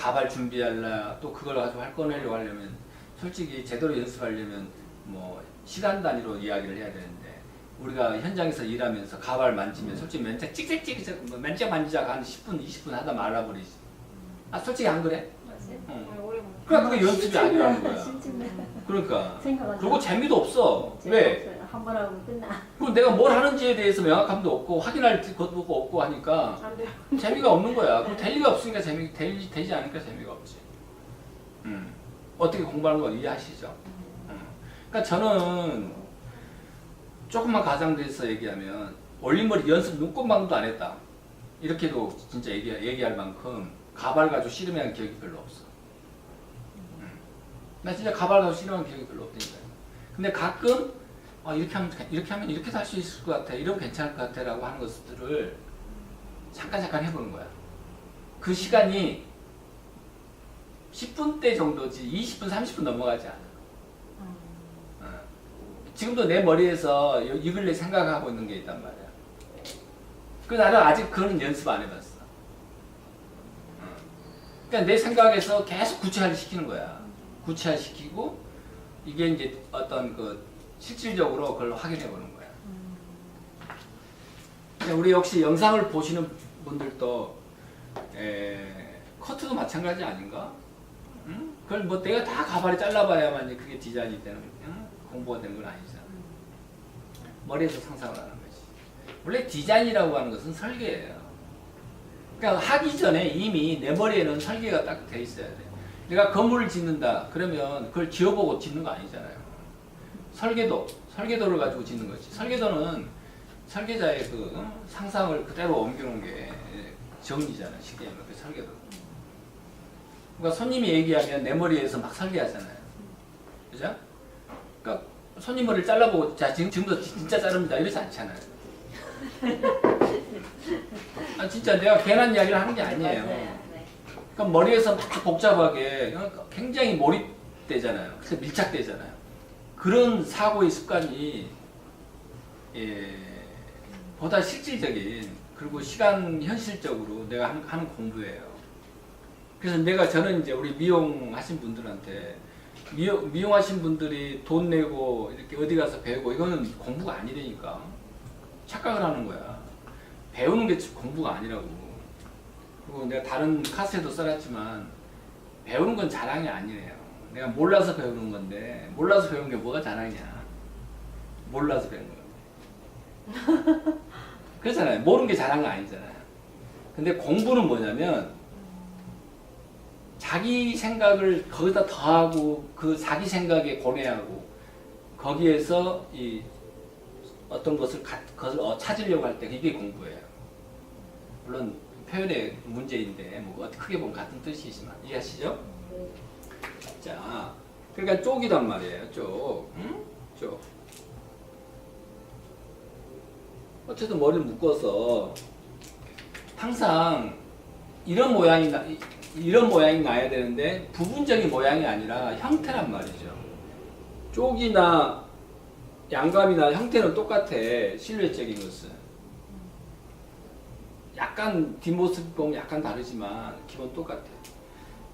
가발 준비할라 또 그걸 가지고 할 꺼내려고 하려면 솔직히 제대로 연습하려면 뭐 시간 단위로 이야기를 해야 되는데 우리가 현장에서 일하면서 가발 만지면 솔직히 맨짝 찍찍찍 뭐 맨짝 만지자가 한 10분 20분 하다 말아버리지 아 솔직히 안 그래? 응. 오래 못. 그러니까 그게 연습이 아니라는 거야. 그러니까. 그리고 재미도 없어 왜? 한 번 하고 끝나. 그리고 내가 뭘 하는지에 대해서 명확함도 없고 확인할 것도 없고 하니까 안. 재미가 없는 거야. 그럼 될 리가 없으니까 재미 되지, 되지 않으니까 재미가 없지. 음. 어떻게 공부하는 거 이해하시죠? 음. 그러니까 저는 조금만 가장돼서 얘기하면 올림머리 연습 눈곱망도 안 했다. 이렇게도 진짜 얘기, 얘기할 만큼 가발 가지고 씨름한 기억이 별로 없어. 음. 나 진짜 가발 가지고 씨름한 기억이 별로 없다니까요. 근데 가끔 아, 이렇게 하면 이렇게 하면 이렇게 할수 있을 것 같아. 이러면 괜찮을 것 같아라고 하는 것들을 잠깐 잠깐 해보는 거야. 그 시간이 10분대 정도지 20분, 30분 넘어가지 않아. 어. 지금도 내 머리에서 요- 이 근래 생각하고 있는 게 있단 말이야. 그 나는 아직 그런 연습 안 해봤어. 어. 그러니까 내 생각에서 계속 구체화 시키는 거야. 구체화 시키고 이게 이제 어떤 그 실질적으로 그걸 확인해 보는 거야. 그러니까 우리 역시 영상을 보시는 분들도 에, 커트도 마찬가지 아닌가? 응? 그걸 뭐 내가 다 가발에 잘라봐야만 그게 디자인이 되는 응? 공부가 되는 건 아니잖아. 머리에서 상상을 하는 거지. 원래 디자인이라고 하는 것은 설계예요. 그러니까 하기 전에 이미 내 머리에는 설계가 딱 돼 있어야 돼. 내가 건물을 짓는다. 그러면 그걸 지어보고 짓는 거 아니잖아요. 설계도, 설계도를 가지고 짓는 거지. 설계도는 설계자의 그 어? 상상을 그대로 옮겨놓은 게 정리잖아. 쉽게 말하면 그 설계도. 그러니까 손님이 얘기하면 내 머리에서 막 설계하잖아요. 그죠? 그러니까 손님 머리를 잘라보고 자 지금 지금도 진짜 자릅니다. 이러지 않잖아요. 아 진짜 내가 괜한 이야기를 하는 게 아니에요. 네. 그러니까 머리에서 막 복잡하게 그러니까 굉장히 몰입되잖아요. 그래서 밀착되잖아요. 그런 사고의 습관이 예, 보다 실질적인 그리고 시간 현실적으로 내가 하는, 공부예요. 그래서 내가 저는 이제 우리 미용 하신 분들한테 미용, 미용 하신 분들이 돈 내고 이렇게 어디 가서 배우고 이거는 공부가 아니라니까 착각을 하는 거야. 배우는 게 공부가 아니라고. 그리고 내가 다른 카스에도 써놨지만 배우는 건 자랑이 아니에요. 내가 몰라서 배우는 건데 몰라서 배운 게 뭐가 자랑이냐? 몰라서 배운 건데. 그렇잖아요. 모르는 게 자랑은 아니잖아요. 근데 공부는 뭐냐면 자기 생각을 거기다 더하고 그 자기 생각에 고뇌하고 거기에서 이 어떤 것을 가, 그것을 어, 찾으려고 할 때 이게 공부예요. 물론 표현의 문제인데 뭐 어떻게 크게 보면 같은 뜻이지만 이해하시죠? 자, 그러니까 쪽이단 말이에요. 쪽, 응? 쪽. 어쨌든 머리를 묶어서 항상 이런 모양이 나, 이- 이런 모양이 나야 되는데 부분적인 모양이 아니라 형태란 말이죠. 쪽이나 양감이나 형태는 똑같아. 실루엣적인 것은. 약간 뒷모습 보면 약간 다르지만 기본 똑같아.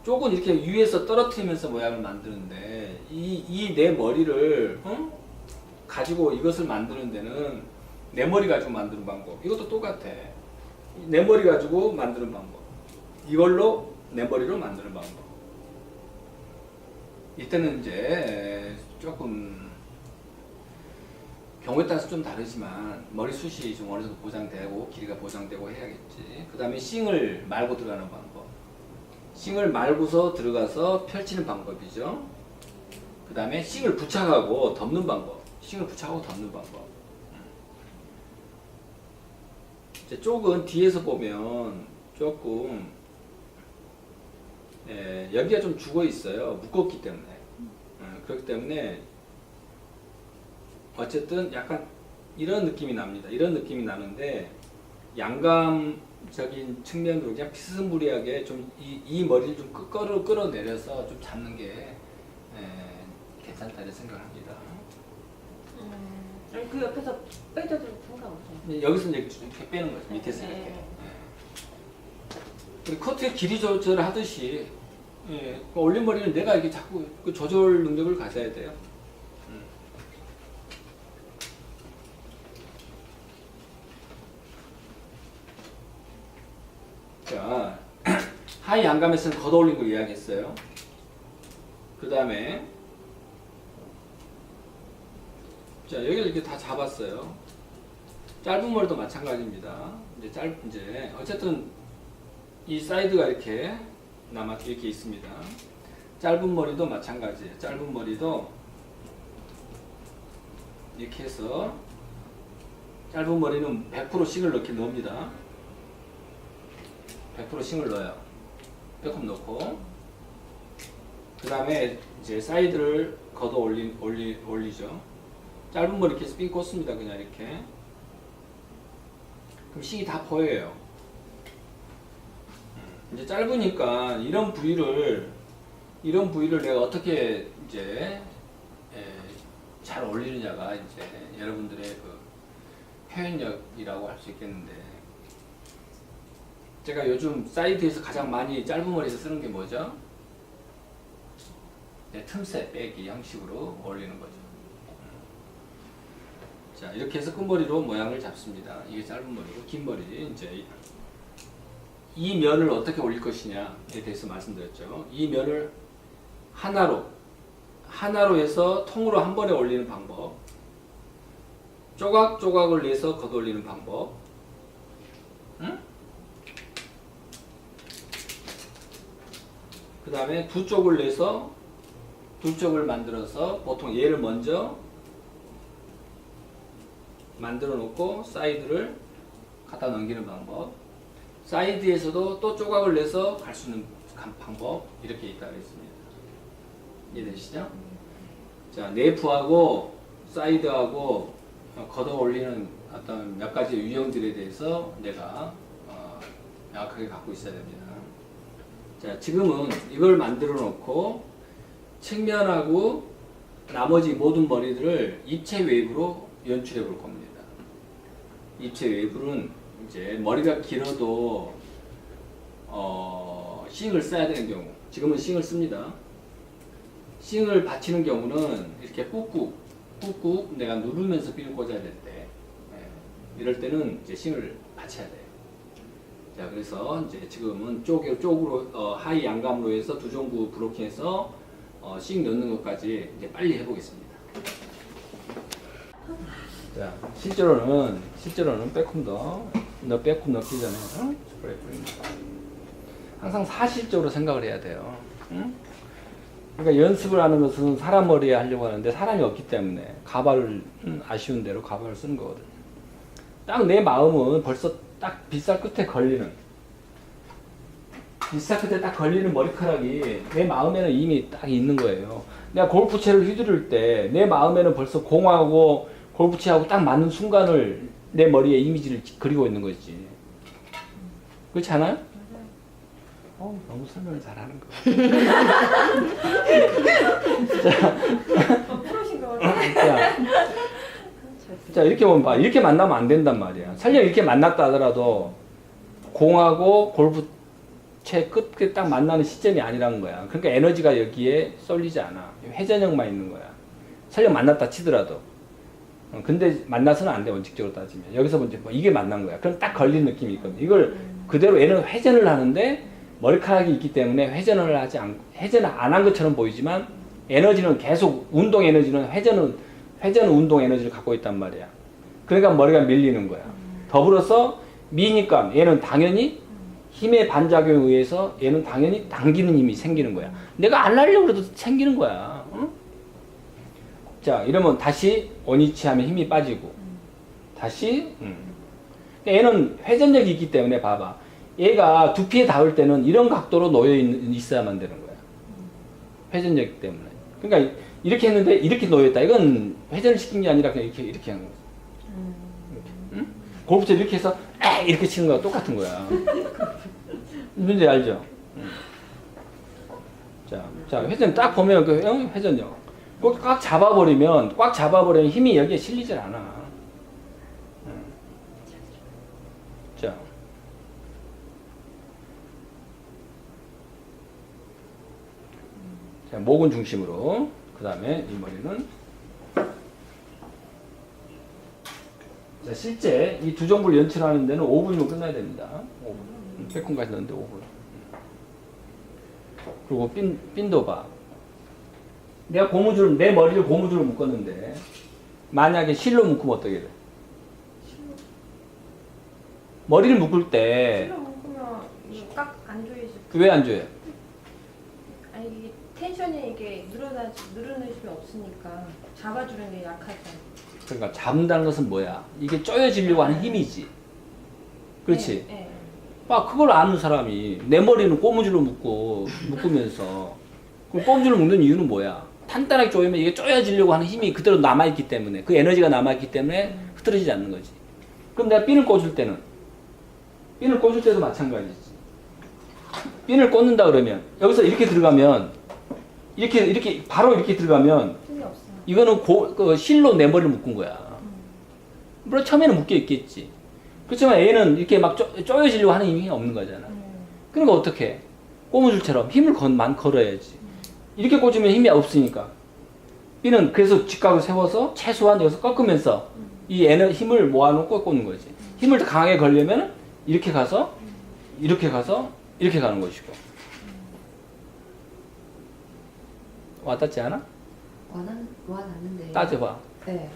쪽은 이렇게 위에서 떨어뜨리면서 모양을 만드는데 이 이 내 머리를 어? 가지고 이것을 만드는 데는 내 머리 가지고 만드는 방법 이것도 똑같아. 내 머리 가지고 만드는 방법 이걸로 내 머리로 만드는 방법. 이때는 이제 조금 경우에 따라서 좀 다르지만 머리숱이 좀 어느 정도 보장되고 길이가 보장되고 해야겠지. 그 다음에 싱을 말고 들어가는 방법. 싱을 말고서 들어가서 펼치는 방법이죠. 그 다음에 싱을 부착하고 덮는 방법. 싱을 부착하고 덮는 방법. 이제 쪽은 뒤에서 보면 조금 예, 여기가 좀 죽어 있어요. 묶었기 때문에. 어, 그렇기 때문에 어쨌든 약간 이런 느낌이 납니다. 이런 느낌이 나는데 양감 적인 측면으로 그냥 비스무리하게 좀 이 이 머리를 좀 끌- 끌어 끌어내려서 좀 잡는 게 에, 괜찮다 이런 생각합니다. 아니 그 옆에서 빼줘도 상관없어요. 이제 여기서 이제 이렇게 빼는 거죠 밑에서 네, 이렇게. 네. 예. 우리 커트의 길이 조절하듯이 예, 그 올림머리는 내가 이게 자꾸 그 조절 능력을 가져야 돼요. 음. 자, 하이 양감에서는 걷어올린 걸 이야기했어요. 그 다음에 자 여기를 이렇게 다 잡았어요. 짧은 머리도 마찬가지입니다. 이제 짧 이제 어쨌든 이 사이드가 이렇게 남아 이렇게 있습니다. 짧은 머리도 마찬가지예요. 짧은 머리도 이렇게 해서 짧은 머리는 100% 싱을 넣게 넣습니다. 100% 싱을 넣어요. 조금 넣고 그 다음에 이제 사이드를 걷어 올리, 올리, 올리죠. 짧은 머리 이렇게 삥 꽂습니다. 그냥 이렇게. 그럼 싱이 다 보여요. 이제 짧으니까 이런 부위를 이런 부위를 내가 어떻게 이제 에, 잘 올리느냐가 이제 여러분들의 그 표현력이라고 할 수 있겠는데 제가 요즘 사이드에서 가장 많이 짧은 머리에서 쓰는 게 뭐죠? 네, 틈새 빼기 형식으로 올리는 거죠. 자 이렇게 해서 끝머리로 모양을 잡습니다. 이게 짧은 머리고 긴 머리 이제 이 면을 어떻게 올릴 것이냐에 대해서 말씀드렸죠. 이 면을 하나로 하나로 해서 통으로 한 번에 올리는 방법. 조각조각을 내서 걷어올리는 방법. 응? 그 다음에 두 쪽을 내서 두 쪽을 만들어서 보통 얘를 먼저 만들어 놓고 사이드를 갖다 넘기는 방법. 사이드에서도 또 조각을 내서 갈 수 있는 간- 방법 이렇게 있다고 했습니다. 이해되시죠? 자 네프하고 사이드하고 어, 걷어 올리는 어떤 몇 가지 유형들에 대해서 내가 어, 명확하게 갖고 있어야 됩니다. 자 지금은 이걸 만들어 놓고 측면하고 나머지 모든 머리들을 입체 웨이브로 연출해 볼 겁니다. 입체 웨이브는 이제 머리가 길어도 어, 싱을 써야 되는 경우 지금은 싱을 씁니다. 싱을 받치는 경우는 이렇게 꾹꾹 꾹꾹 내가 누르면서 핀을 꽂아야 될 때, 예, 이럴 때는 이제 싱을 받쳐야 돼요. 자, 그래서 이제 지금은 쪽, 쪽으로, 어, 하이 양감으로 해서 두 종구 브로킹해서 어, 싱 넣는 것까지 이제 빨리 해보겠습니다. 자, 실제로는, 실제로는 빼꼼 더, 너 빼꼼 넣기 전에. 항상 사실적으로 생각을 해야 돼요. 응? 그러니까 연습을 하는 것은 사람 머리에 하려고 하는데 사람이 없기 때문에 가발을 음, 아쉬운 대로 가발을 쓰는 거거든요. 딱 내 마음은 벌써 딱 빗살 끝에 걸리는 빗살 끝에 딱 걸리는 머리카락이 내 마음에는 이미 딱 있는 거예요. 내가 골프채를 휘두를 때 내 마음에는 벌써 공하고 골프채하고 딱 맞는 순간을 내 머리에 이미지를 그리고 있는 거지. 그렇지 않아요? 어, 너무 설명을 잘하는 거. 프로신 것 같아요. 자, 자 이렇게 보면 봐. 이렇게 만나면 안 된단 말이야. 설령 이렇게 만났다 하더라도 공하고 골프 채 끝에 딱 만나는 시점이 아니라는 거야. 그러니까 에너지가 여기에 쏠리지 않아. 회전형만 있는 거야. 설령 만났다 치더라도. 어, 근데 만나서는 안 돼 원칙적으로 따지면. 여기서 먼저 뭐 이게 만난 거야. 그럼 딱 걸린 느낌이 있거든. 이걸 그대로 얘는 회전을 하는데 머리카락이 있기 때문에 회전을 하지 않 회전을 안 한 것처럼 보이지만 에너지는 계속 운동 에너지는 회전은 회전 운동 에너지를 갖고 있단 말이야. 그러니까 머리가 밀리는 거야. 더불어서 미니까 얘는 당연히 힘의 반작용에 의해서 얘는 당연히 당기는 힘이 생기는 거야. 내가 안 하려고 해도 생기는 거야. 응? 자, 이러면 다시 원위치 하면 힘이 빠지고 다시 음. 얘는 회전력이 있기 때문에 봐봐. 얘가 두피에 닿을 때는 이런 각도로 놓여 있- 있어야만 되는 거야. 회전력 때문에. 그러니까 이렇게 했는데 이렇게 놓였다. 이건 회전을 시킨 게 아니라 그냥 이렇게 이렇게 하는 거죠. 음. 이렇게. 응? 골프채 이렇게 해서 에이! 이렇게 치는 거랑 똑같은 거야. 문제 알죠? 응. 자, 자 회전 딱 보면 그 회전력. 꽉 잡아버리면 꽉 잡아버리면 힘이 여기에 실리질 않아. 음. 자. 자, 목은 중심으로. 그 다음에 이 머리는. 자, 실제 이두 정보를 연출하는 데는 5분이면 끝나야 됩니다. 5분. 빼꼼까지 넣는데 5분. 그리고 핀, 핀도 봐. 내가 고무줄, 내 머리를 고무줄로 묶었는데, 만약에 실로 묶으면 어떻게 돼? 머리를 묶을 때, 실로 묶으면 깍안 조이지. 왜안 줘요? 아니 이게 텐션이 이게 늘어나지 늘어내심이 없으니까 잡아주는 게 약하잖아. 그러니까 잡는다는 것은 뭐야? 이게 쪼여지려고 하는 힘이지. 그렇지? 네, 네. 아, 그걸 아는 사람이 내 머리는 꼬무줄로 묶고 묶으면서 그럼 꼬무줄로 묶는 이유는 뭐야? 단단하게 조이면 이게 쪼여지려고 하는 힘이 그대로 남아있기 때문에 그 에너지가 남아있기 때문에 흐트러지지 않는 거지. 그럼 내가 핀을 꽂을 때는 핀을 꽂을 때도 마찬가지지. 핀을 꽂는다 그러면 여기서 이렇게 들어가면 이렇게 이렇게 바로 이렇게 들어가면. 이거는 고, 그 실로 내 머리를 묶은 거야. 물론 처음에는 묶여 있겠지. 그렇지만 얘는 이렇게 막 쪼, 쪼여지려고 하는 힘이 없는 거잖아. 음. 그러니까 어떻게? 꼬무줄처럼 힘을 건, 만 걸어야지. 이렇게 꽂으면 힘이 없으니까. B는 그래서 직각을 세워서 최소한 여기서 꺾으면서 이 에너 힘을 모아놓고 꽂는 거지. 힘을 더 강하게 걸려면 이렇게 가서 이렇게 가서 이렇게 가는 것이고. 와닿지 않아? 와는 와놨는데. 따져봐. 네.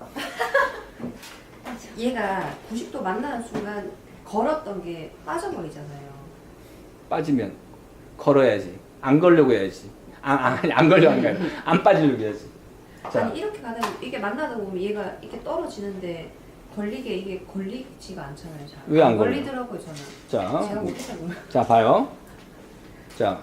얘가 90도 만나는 순간 걸었던 게 빠져버리잖아요. 빠지면 걸어야지. 안 걸려고 해야지. 안, 안, 안 걸려, 안 걸려. 안 빠지려고 해야지. 자, 아니 이렇게 가다 보면 이게 만나다 보면 얘가 이렇게 떨어지는데 걸리게 이게 걸리지가 않잖아요. 잘. 왜안 걸려? 걸리더라고요 저는. 자, 제가 못해서 몰라. 자, 봐요. 자,